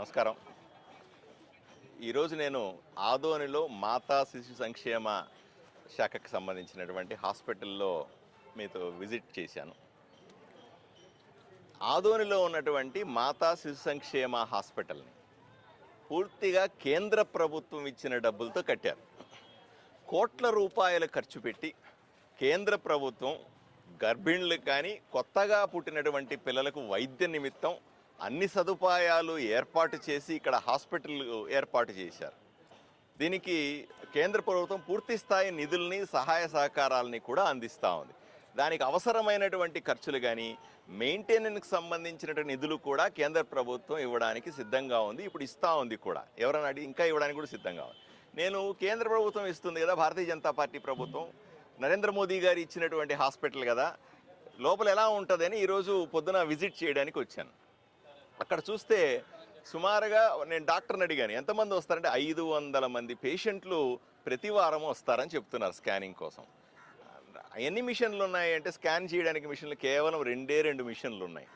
నమస్కారం. ఈరోజు నేను ఆదోనిలో మాతా శిశు సంక్షేమ శాఖకు సంబంధించినటువంటి హాస్పిటల్లో మీతో విజిట్ చేశాను. ఆదోనిలో ఉన్నటువంటి మాతా శిశు సంక్షేమ హాస్పిటల్ని పూర్తిగా కేంద్ర ప్రభుత్వం ఇచ్చిన డబ్బులతో కట్టారు. కోట్ల రూపాయలు ఖర్చు పెట్టి కేంద్ర ప్రభుత్వం గర్భిణులకు కానీ కొత్తగా పుట్టినటువంటి పిల్లలకు వైద్య నిమిత్తం అన్ని సదుపాయాలు ఏర్పాటు చేసి ఇక్కడ హాస్పిటల్ ఏర్పాటు చేశారు. దీనికి కేంద్ర ప్రభుత్వం పూర్తి స్థాయి నిధుల్ని సహాయ సహకారాలని కూడా అందిస్తూ ఉంది. దానికి అవసరమైనటువంటి ఖర్చులు కానీ మెయింటెనెన్స్కి సంబంధించిన నిధులు కూడా కేంద్ర ప్రభుత్వం ఇవ్వడానికి సిద్ధంగా ఉంది. ఇప్పుడు ఇస్తూ ఉంది కూడా. ఎవరైనా అడిగి ఇంకా ఇవ్వడానికి కూడా సిద్ధంగా ఉంది. నేను కేంద్ర ప్రభుత్వం ఇస్తుంది కదా భారతీయ జనతా పార్టీ ప్రభుత్వం. నరేంద్ర మోదీ గారు ఇచ్చినటువంటి హాస్పిటల్ కదా లోపల ఎలా ఉంటుందని ఈరోజు పొద్దున విజిట్ చేయడానికి వచ్చాను. అక్కడ చూస్తే సుమారుగా నేను డాక్టర్ని అడిగాను ఎంతమంది వస్తారంటే ఐదు వందల మంది పేషెంట్లు ప్రతి వారం వస్తారని చెప్తున్నారు స్కానింగ్ కోసం. ఎన్ని మిషన్లు ఉన్నాయి అంటే స్కాన్ చేయడానికి మిషన్లు కేవలం రెండే రెండు మిషన్లు ఉన్నాయి.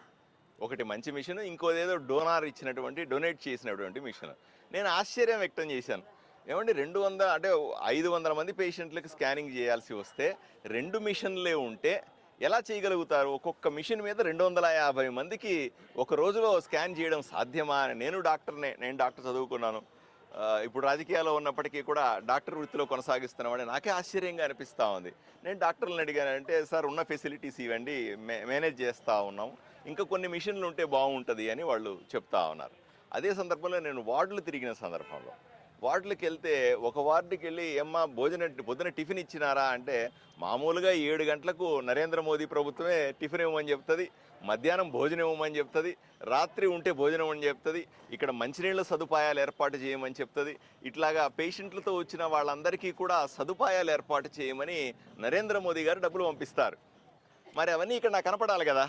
ఒకటి మంచి మిషన్ ఇంకోదేదో డోనార్ ఇచ్చినటువంటి డొనేట్ చేసినటువంటి మిషన్. నేను ఆశ్చర్యం వ్యక్తం చేశాను. ఏమంటే రెండు వందల అంటే ఐదు వందల మంది పేషెంట్లకు స్కానింగ్ చేయాల్సి వస్తే రెండు మిషన్లే ఉంటే ఎలా చేయగలుగుతారు? ఒక్కొక్క మిషన్ మీద రెండు వందల యాభై మందికి ఒక రోజులో స్కాన్ చేయడం సాధ్యమా అని నేను డాక్టర్నే నేను డాక్టర్ చదువుకున్నాను. ఇప్పుడు రాజకీయాల్లో ఉన్నప్పటికీ కూడా డాక్టర్ వృత్తిలో కొనసాగిస్తున్నామని నాకే ఆశ్చర్యంగా అనిపిస్తూ ఉంది. నేను డాక్టర్లను అడిగాను అంటే సార్ ఉన్న ఫెసిలిటీస్ ఇవ్వండి మే మేనేజ్ చేస్తూ ఉన్నాం. ఇంకా కొన్ని మిషన్లు ఉంటే బాగుంటుంది అని వాళ్ళు చెప్తా ఉన్నారు. అదే సందర్భంలో నేను వార్డులు తిరిగిన సందర్భంలో. వార్డులకు వెళ్తే ఒక వార్డుకి వెళ్ళి ఏమ్మా భోజనం పొద్దున టిఫిన్ ఇచ్చినారా? అంటే మామూలుగా ఏడు గంటలకు నరేంద్ర మోదీ ప్రభుత్వమే టిఫిన్ ఇవ్వమని చెప్తుంది మధ్యాహ్నం భోజనం ఇవ్వమని చెప్తుంది రాత్రి ఉంటే భోజనం అని చెప్తుంది ఇక్కడ మంచినీళ్ళ సదుపాయాలు ఏర్పాటు చేయమని చెప్తుంది ఇట్లాగా పేషెంట్లతో వచ్చిన వాళ్ళందరికీ కూడా సదుపాయాలు ఏర్పాటు చేయమని నరేంద్ర మోదీ గారు డబ్బులు పంపిస్తారు. మరి అవన్నీ ఇక్కడ నాకు కనపడాలి కదా.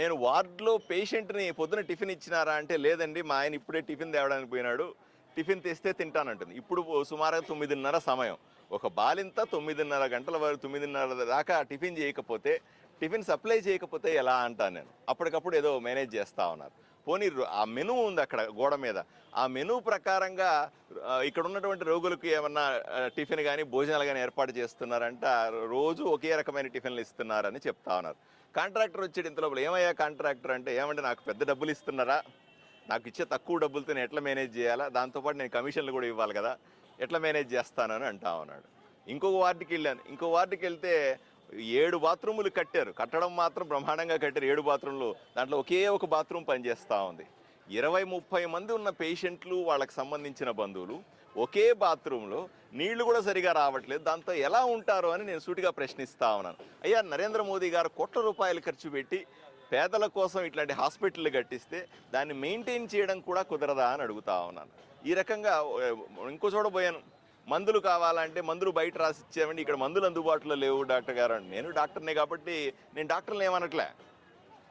నేను వార్డులో పేషెంట్ని పొద్దున టిఫిన్ ఇచ్చినారా అంటే లేదండి మా ఆయన ఇప్పుడే టిఫిన్ తేవడానికి పోయినాడు టిఫిన్ తెస్తే తింటానంటుంది. ఇప్పుడు సుమారుగా తొమ్మిదిన్నర సమయం. ఒక బాలింత తొమ్మిదిన్నర గంటల వరకు తొమ్మిదిన్నర దాకా టిఫిన్ చేయకపోతే టిఫిన్ సప్లై చేయకపోతే ఎలా అంటాను నేను. అప్పటికప్పుడు ఏదో మేనేజ్ చేస్తా ఉన్నారు. పోనీ ఆ మెను ఉంది అక్కడ గోడ మీద. ఆ మెనూ ప్రకారంగా ఇక్కడ ఉన్నటువంటి రోగులకు ఏమన్నా టిఫిన్ కానీ భోజనాలు కానీ ఏర్పాటు చేస్తున్నారంట రోజు ఒకే రకమైన టిఫిన్లు ఇస్తున్నారని చెప్తా ఉన్నారు. కాంట్రాక్టర్ వచ్చేది ఇంత లోపల ఏమయ్యా కాంట్రాక్టర్ అంటే ఏమంటే నాకు పెద్ద డబ్బులు ఇస్తున్నారా? నాకు ఇచ్చే తక్కువ డబ్బులతో నేను ఎట్లా మేనేజ్ చేయాలా? దాంతోపాటు నేను కమిషన్లు కూడా ఇవ్వాలి కదా. ఎట్లా మేనేజ్ చేస్తాను అని అంటా ఉన్నాడు. ఇంకొక వార్డుకి వెళ్ళాను. ఇంకో వార్డుకి వెళ్తే ఏడు బాత్రూములు కట్టారు. కట్టడం మాత్రం బ్రహ్మాండంగా కట్టారు. ఏడు బాత్రూంలు దాంట్లో ఒకే ఒక బాత్రూమ్ పనిచేస్తూ ఉంది. ఇరవై ముప్పై మంది ఉన్న పేషెంట్లు వాళ్ళకి సంబంధించిన బంధువులు ఒకే బాత్రూంలో నీళ్ళు కూడా సరిగా రావట్లేదు. దాంతో ఎలా ఉంటారు అని నేను సూటిగా ప్రశ్నిస్తా ఉన్నాను. అయ్యా నరేంద్ర మోదీ గారు కోట్ల రూపాయలు ఖర్చు పెట్టి పేదల కోసం ఇట్లాంటి హాస్పిటల్ కట్టిస్తే దాన్ని మెయింటైన్ చేయడం కూడా కుదరదా అని అడుగుతా ఉన్నాను. ఈ రకంగా ఇంకో చూడబోయాను మందులు కావాలంటే మందులు బయట రాసి ఇచ్చామండి ఇక్కడ మందులు అందుబాటులో లేవు డాక్టర్ గారు అని. నేను డాక్టర్నే కాబట్టి నేను డాక్టర్ని ఏమనట్లే.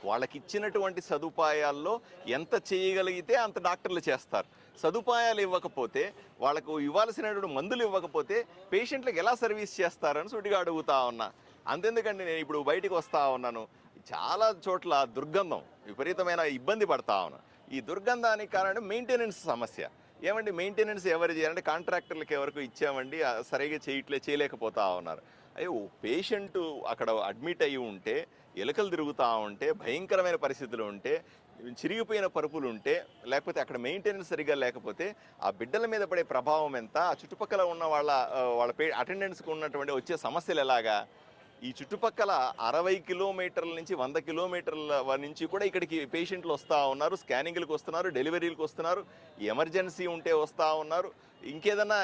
వాళ్ళకి ఇచ్చినటువంటి సదుపాయాల్లో ఎంత చేయగలిగితే అంత డాక్టర్లు చేస్తారు. సదుపాయాలు ఇవ్వకపోతే వాళ్ళకు ఇవ్వాల్సినటువంటి మందులు ఇవ్వకపోతే పేషెంట్లకు ఎలా సర్వీస్ చేస్తారని సూటిగా అడుగుతా ఉన్నా. అంతెందుకండి నేను ఇప్పుడు బయటికి వస్తా ఉన్నాను. చాలా చోట్ల దుర్గంధం విపరీతమైన ఇబ్బంది పడతా ఉన్నా. ఈ దుర్గంధానికి కారణం మెయింటెనెన్స్ సమస్య. ఏమండి మెయింటెనెన్స్ ఎవరు చేయాలంటే కాంట్రాక్టర్లకు ఎవరికి ఇచ్చామండి సరిగా చేయట్లే చేయలేకపోతా ఉన్నారు. అయ్యో పేషెంట్ అక్కడ అడ్మిట్ అయ్యి ఉంటే ఎలుకలు తిరుగుతూ ఉంటే భయంకరమైన పరిస్థితులు ఉంటే చిరిగిపోయిన పరుపులు ఉంటే లేకపోతే అక్కడ మెయింటెనెన్స్ సరిగా లేకపోతే ఆ బిడ్డల మీద పడే ప్రభావం ఎంత ఆ చుట్టుపక్కల ఉన్న వాళ్ళ వాళ్ళ పే అటెండెన్స్కి ఉన్నటువంటి వచ్చే సమస్యలు ఎలాగా ఈ చుట్టుపక్కల అరవై కిలోమీటర్ల నుంచి వంద కిలోమీటర్ల వ- నుంచి కూడా ఇక్కడికి పేషెంట్లు వస్తూ ఉన్నారు స్కానింగ్లకు వస్తున్నారు డెలివరీలకు వస్తున్నారు ఎమర్జెన్సీ ఉంటే వస్తూ ఉన్నారు ఇంకేదన్నా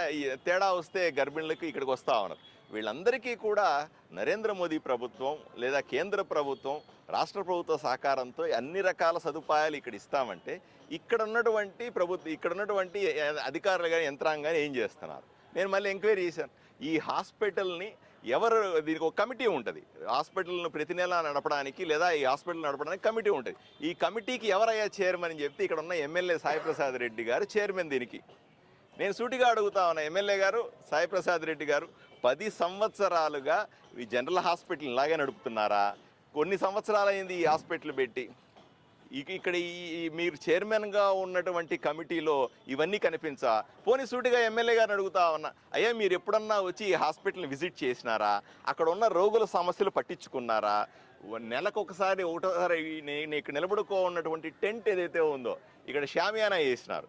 తేడా వస్తే గర్భిణులకు ఇక్కడికి వస్తూ ఉన్నారు. వీళ్ళందరికీ కూడా నరేంద్ర మోదీ ప్రభుత్వం లేదా కేంద్ర ప్రభుత్వం రాష్ట్ర ప్రభుత్వ సహకారంతో అన్ని రకాల సదుపాయాలు ఇక్కడ ఇస్తామంటే ఇక్కడ ఉన్నటువంటి ప్రభుత్వం ఇక్కడ ఉన్నటువంటి అధికారులు కానీ యంత్రాంగాన్ని ఏం చేస్తున్నారు? నేను మళ్ళీ ఎంక్వైరీ చేశాను. ఈ హాస్పిటల్ని ఎవరు దీనికి ఒక కమిటీ ఉంటుంది. హాస్పిటల్ను ప్రతి నెల నడపడానికి లేదా ఈ హాస్పిటల్ నడపడానికి కమిటీ ఉంటుంది. ఈ కమిటీకి ఎవరయ్యా చైర్మన్ అని చెప్తే ఇక్కడ ఉన్న ఎమ్మెల్యే సాయిప్రసాద్ రెడ్డి గారు చైర్మన్ దీనికి. నేను సూటిగా అడుగుతా ఉన్నా ఎమ్మెల్యే గారు సాయిప్రసాద్ రెడ్డి గారు పది సంవత్సరాలుగా ఈ జనరల్ హాస్పిటల్ ఇలాగే నడుపుతున్నారా? కొన్ని సంవత్సరాలైంది ఈ హాస్పిటల్ పెట్టి. ఇక్కడ ఈ మీరు చైర్మన్గా ఉన్నటువంటి కమిటీలో ఇవన్నీ కనిపించా? పోనీ సూటిగా ఎమ్మెల్యే గారిని అడుగుతా ఉన్నా అయ్యా మీరు ఎప్పుడన్నా వచ్చి ఈ హాస్పిటల్ని విజిట్ చేసినారా? అక్కడ ఉన్న రోగుల సమస్యలు పట్టించుకున్నారా? నెలకు ఒకసారి ఒకటోసారి నేను ఇక్కడ నిలబడుకో ఉన్నటువంటి టెంట్ ఏదైతే ఉందో ఇక్కడ షామియానా వేసినారు.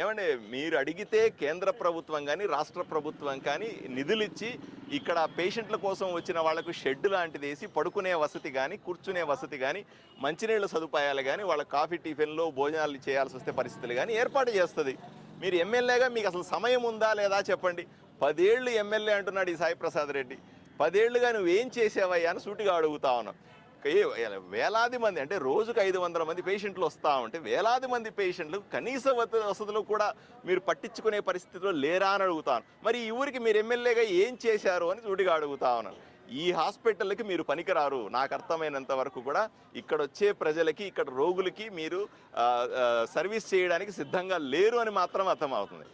ఏమండి మీరు అడిగితే కేంద్ర ప్రభుత్వం కానీ రాష్ట్ర ప్రభుత్వం కానీ నిధులిచ్చి ఇక్కడ పేషెంట్ల కోసం వచ్చిన వాళ్ళకు షెడ్ లాంటిది వేసి పడుకునే వసతి కానీ కూర్చునే వసతి కానీ మంచినీళ్ళ సదుపాయాలు కానీ వాళ్ళ కాఫీ టిఫిన్లో భోజనాలు చేయాల్సి వస్తే పరిస్థితులు కానీ ఏర్పాటు చేస్తుంది. మీరు ఎమ్మెల్యేగా మీకు అసలు సమయం ఉందా లేదా చెప్పండి. పదేళ్ళు ఎమ్మెల్యే అంటున్నాడు ఈ సాయి ప్రసాద్ రెడ్డి. పదేళ్ళుగా నువ్వేం చేసావయ్యా అని సూటిగా అడుగుతా ఉన్నావు వేలాది మంది అంటే రోజుకు ఐదు వందల మంది పేషెంట్లు వస్తూ ఉంటే వేలాది మంది పేషెంట్లు కనీస వసతులు కూడా మీరు పట్టించుకునే పరిస్థితిలో లేరా అని అడుగుతాను. మరి ఈ ఊరికి మీరు ఎమ్మెల్యేగా ఏం చేశారు అని సూటిగా అడుగుతా ఉన్నాను. ఈ హాస్పిటల్కి మీరు పనికిరారు. నాకు అర్థమైనంత వరకు కూడా ఇక్కడ వచ్చే ప్రజలకి ఇక్కడ రోగులకి మీరు సర్వీస్ చేయడానికి సిద్ధంగా లేరు అని మాత్రం అర్థమవుతుంది.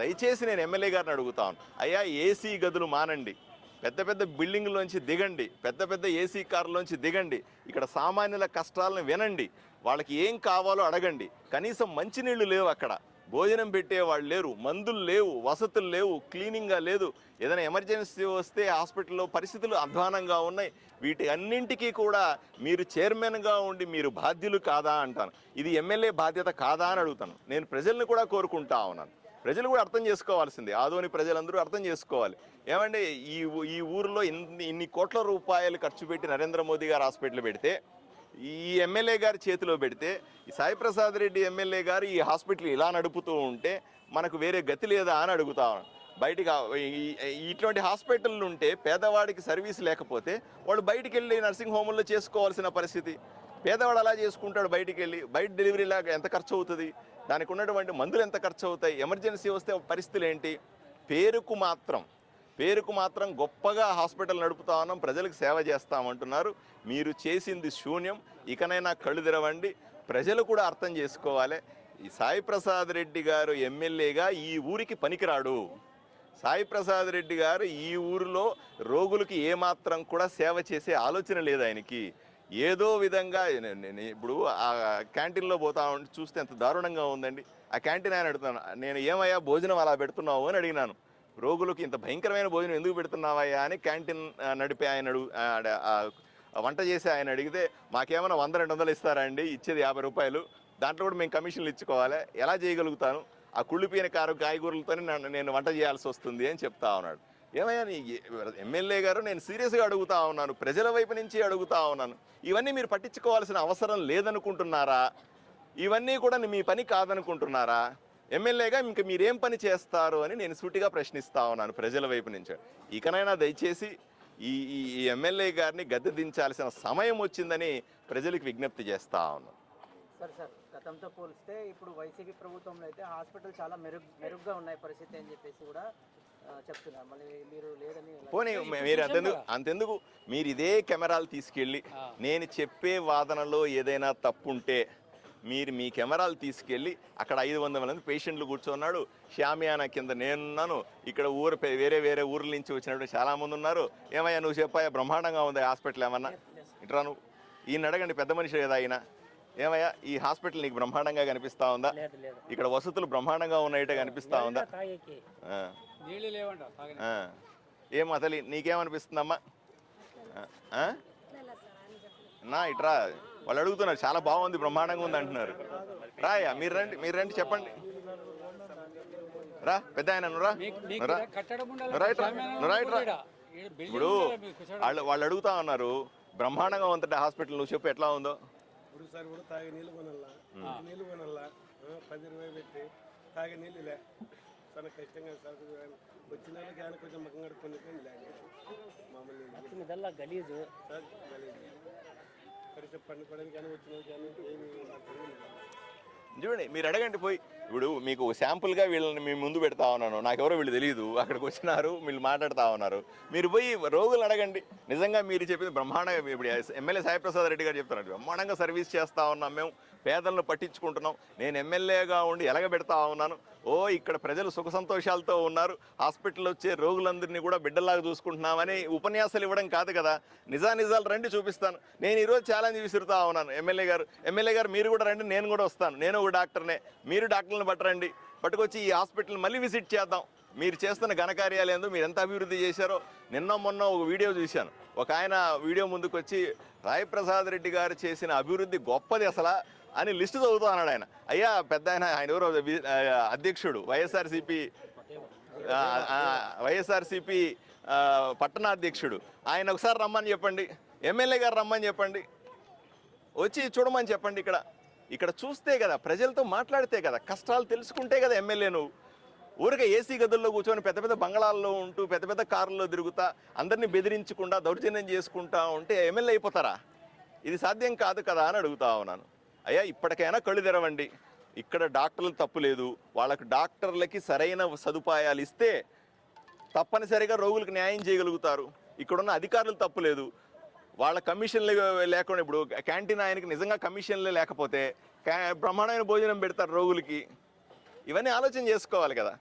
దయచేసి నేను ఎమ్మెల్యే గారిని అడుగుతాను అయ్యా ఏసీ గదులు మానండి. పెద్ద పెద్ద బిల్డింగ్లోంచి దిగండి పెద్ద పెద్ద ఏసీ కార్లోంచి దిగండి ఇక్కడ సామాన్యుల కష్టాలను వినండి వాళ్ళకి ఏం కావాలో అడగండి. కనీసం మంచినీళ్ళు లేవు అక్కడ. భోజనం పెట్టే వాళ్ళు లేరు మందులు లేవు వసతులు లేవు క్లీనింగ్గా లేదు. ఏదైనా ఎమర్జెన్సీ వస్తే హాస్పిటల్లో పరిస్థితులు అధ్వానంగా ఉన్నాయి. వీటి అన్నింటికీ కూడా మీరు చైర్మన్గా ఉండి మీరు బాధ్యులు కాదా అంటాను. ఇది ఎమ్మెల్యే బాధ్యత కాదా అని అడుగుతాను. నేను ప్రజల్ని కూడా కోరుకుంటా ఉన్నాను. ప్రజలు కూడా అర్థం చేసుకోవాల్సింది. ఆదోని ప్రజలందరూ అర్థం చేసుకోవాలి. ఏమంటే ఈ ఈ ఊరిలో ఇన్ని ఇన్ని కోట్ల రూపాయలు ఖర్చు పెట్టి నరేంద్ర మోదీ గారు హాస్పిటల్ పెడితే ఈ ఎమ్మెల్యే గారి చేతిలో పెడితే ఈ సాయి ప్రసాద్ రెడ్డి ఎమ్మెల్యే గారు ఈ హాస్పిటల్ ఇలా నడుపుతూ ఉంటే మనకు వేరే గతి లేదా అని అడుగుతా బయటికి ఈ- ఇటువంటి హాస్పిటల్ ఉంటే పేదవాడికి సర్వీస్ లేకపోతే వాళ్ళు బయటికి వెళ్ళి నర్సింగ్ హోముల్లో చేసుకోవాల్సిన పరిస్థితి. పేదవాడు అలా చేసుకుంటాడు బయటికి వెళ్ళి బయట డెలివరీ లాగా ఎంత ఖర్చు అవుతుంది దానికి ఉన్నటువంటి మందులు ఎంత ఖర్చు అవుతాయి ఎమర్జెన్సీ వస్తే పరిస్థితులు ఏంటి? పేరుకు మాత్రం పేరుకు మాత్రం గొప్పగా హాస్పిటల్ నడుపుతా ఉన్నాం ప్రజలకు సేవ చేస్తామంటున్నారు మీరు చేసింది శూన్యం ఇకనైనా కళ్ళు తెరవండి. ప్రజలు కూడా అర్థం చేసుకోవాలి. ఈ సాయి ప్రసాద్ రెడ్డి గారు ఎమ్మెల్యేగా ఈ ఊరికి పనికిరాడు. సాయి ప్రసాద్ రెడ్డి గారు ఈ ఊరిలో రోగులకి ఏమాత్రం కూడా సేవ చేసే ఆలోచన లేదు ఆయనకి. ఏదో విధంగా ఇప్పుడు ఆ క్యాంటీన్లో పోతా ఉంటే చూస్తే ఎంత దారుణంగా ఉందండి. ఆ క్యాంటీన్ ఆయన అడుగుతాను నేను ఏమయ్యా భోజనం అలా పెడుతున్నావు? అని అడిగినాను. రోగులకు ఇంత భయంకరమైన భోజనం ఎందుకు పెడుతున్నావయ్యా అని క్యాంటీన్ నడిపే ఆయన అడుగు వంట చేసి ఆయన అడిగితే మాకేమైనా వంద రెండు వందలు ఇస్తారా అండి? ఇచ్చేది యాభై రూపాయలు. దాంట్లో కూడా మేము కమిషన్లు ఇచ్చుకోవాలి. ఎలా చేయగలుగుతాను? ఆ కుళ్ళిపోయిన కారు కాయగూరలతోనే నేను వంట చేయాల్సి వస్తుంది అని చెప్తా ఉన్నాడు. ఏమయ్యా నీ ఎమ్మెల్యే గారు నేను సీరియస్గా అడుగుతా ఉన్నాను ప్రజల వైపు నుంచి అడుగుతా ఉన్నాను. ఇవన్నీ మీరు పట్టించుకోవాల్సిన అవసరం లేదనుకుంటున్నారా? ఇవన్నీ కూడా మీ పని కాదనుకుంటున్నారా? ఎమ్మెల్యేగా ఇంక మీరేం పని చేస్తారు అని నేను సూటిగా ప్రశ్నిస్తా ఉన్నాను ప్రజల వైపు నుంచి. ఇకనైనా దయచేసి ఈ ఈ ఎమ్మెల్యే గారిని గద్దె దించాల్సిన సమయం వచ్చిందని ప్రజలకు విజ్ఞప్తి చేస్తా ఉన్నాను. సరే సార్ గతంతో పోలిస్తే ఇప్పుడు వైసీపీ ప్రభుత్వంలో అయితే హాస్పిటల్ చాలా మెరుగు మెరుగ్గా ఉన్నాయి పరిస్థితి అని చెప్పేసి కూడా చెప్తున్నారు. మళ్ళీ మీరు లేదని ఎలా- పోనీ మీరు అంతెందుకు అంతెందుకు మీరు ఇదే కెమెరాలు తీసుకెళ్ళి నేను చెప్పే వాదనలో ఏదైనా తప్పు ఉంటే మీరు మీ కెమెరాలు తీసుకెళ్ళి అక్కడ ఐదు వందల మంది పేషెంట్లు కూర్చున్నాడు. షామియానా కింద నేనున్నాను. ఇక్కడ ఊరు వేరే వేరే ఊర్ల నుంచి వచ్చినప్పుడు చాలా మంది ఉన్నారు. ఏమయ్యా నువ్వు చెప్పాయా బ్రహ్మాండంగా ఉంది హాస్పిటల్ ఏమన్నా? ఇట్రా నువ్వు. ఈయన అడగండి పెద్ద మనిషి కదా ఆయన. ఏమయ్యా ఈ హాస్పిటల్ నీకు బ్రహ్మాండంగా కనిపిస్తా ఉందా? ఇక్కడ వసతులు బ్రహ్మాండంగా ఉన్నాయిట కనిపిస్తా ఉందా? ఏం అసలు నీకేమనిపిస్తుందమ్మా? నా ఇట్రా వాళ్ళు అడుగుతున్నారు చాలా బాగుంది బ్రహ్మాండంగా ఉంది అంటున్నారు. రాయా మీరు రండి మీరు రండి చెప్పండి. రా పెద్ద ఆయన ఇప్పుడు. వాళ్ళు వాళ్ళు అడుగుతా ఉన్నారు బ్రహ్మాండంగా ఉందంటే హాస్పిటల్ నువ్వు చెప్పు ఎట్లా ఉందో. ఇప్పుడు సార్ కూడా తాగే నీళ్ళు కొనాలా? నీళ్ళు కొనాలా? ఆ, పది ఇరవై పెట్టి తాగే నీళ్ళు చాలా కష్టంగా సార్ వచ్చిన వాళ్ళకి ఆయన కొంచెం ముఖం కడుక్కొని లేదు. మామూలు నీళ్ళు ఇదల్లా గలీజు. సార్ పండుకోవడానికి కానీ వచ్చిన కానీ ఏమి. చూడండి మీరు అడగండి పోయి. ఇప్పుడు మీకు శాంపుల్గా వీళ్ళని మీ ముందు పెడతా ఉన్నాను. నాకెవరో వీళ్ళు తెలియదు అక్కడికి వచ్చినారు వీళ్ళు మాట్లాడుతూ ఉన్నారు. మీరు పోయి రోగులు అడగండి. నిజంగా మీరు చెప్పింది బ్రహ్మాండంగా ఇప్పుడు ఎమ్మెల్యే సాయిప్రసాద్ రెడ్డి గారు చెప్తున్నారు. బ్రహ్మాండంగా సర్వీస్ చేస్తా ఉన్నాం మేము. పేదలను పట్టించుకుంటున్నాం. నేను ఎమ్మెల్యేగా ఉండి ఎలగబెడతా ఉన్నాను. ఓ ఇక్కడ ప్రజలు సుఖ సంతోషాలతో ఉన్నారు. హాస్పిటల్ వచ్చే రోగులందరినీ కూడా బిడ్డలాగా చూసుకుంటున్నామని ఉపన్యాసాలు ఇవ్వడం కాదు కదా. నిజానిజాలు రండి చూపిస్తాను. నేను ఈరోజు ఛాలెంజ్ విసురుతా ఉన్నాను ఎమ్మెల్యే గారు. ఎమ్మెల్యే గారు మీరు కూడా రండి నేను కూడా వస్తాను. నేను ఒక డాక్టర్నే. మీరు డాక్టర్ని పట్టరండి పట్టుకొచ్చి ఈ హాస్పిటల్ మళ్ళీ విజిట్ చేద్దాం. మీరు చేస్తున్న ఘనకార్యాలు ఎందు మీరు ఎంత అభివృద్ధి చేశారో నిన్న మొన్న ఒక వీడియో చూశాను. ఒక ఆయన వీడియో ముందుకు వచ్చి రాయప్రసాద్ రెడ్డి గారు చేసిన అభివృద్ధి గొప్పది అసలు అని లిస్టు చదువుతా అన్నాడు ఆయన. అయ్యా పెద్ద ఆయన ఆయన ఎవరో? అధ్యక్షుడు వైఎస్ఆర్సిపి వైఎస్ఆర్సిపి పట్టణాధ్యక్షుడు. ఆయన ఒకసారి రమ్మని చెప్పండి. ఎమ్మెల్యే గారు రమ్మని చెప్పండి. వచ్చి చూడమని చెప్పండి ఇక్కడ. ఇక్కడ చూస్తే కదా ప్రజలతో మాట్లాడితే కదా కష్టాలు తెలుసుకుంటే కదా ఎమ్మెల్యే నువ్వు. ఊరికే ఏసీ గదుల్లో కూర్చొని పెద్ద పెద్ద బంగళాల్లో ఉంటూ పెద్ద పెద్ద కార్లో తిరుగుతా అందరినీ బెదిరించకుండా దౌర్జన్యం చేసుకుంటా ఉంటే ఎమ్మెల్యే అయిపోతారా? ఇది సాధ్యం కాదు కదా అని అడుగుతా ఉన్నాను. అయ్యా ఇప్పటికైనా కళ్ళు తెరవండి. ఇక్కడ డాక్టర్లు తప్పు లేదు. వాళ్ళకు డాక్టర్లకి సరైన సదుపాయాలు ఇస్తే తప్పనిసరిగా రోగులకు న్యాయం చేయగలుగుతారు. ఇక్కడున్న అధికారులు తప్పు లేదు. వాళ్ళ కమిషన్లు లేకుండా ఇప్పుడు క్యాంటీన్ ఆయనకి నిజంగా కమిషన్లే లేకపోతే బ్రహ్మాండమైన భోజనం పెడతారు రోగులకి. ఇవన్నీ ఆలోచన చేసుకోవాలి కదా.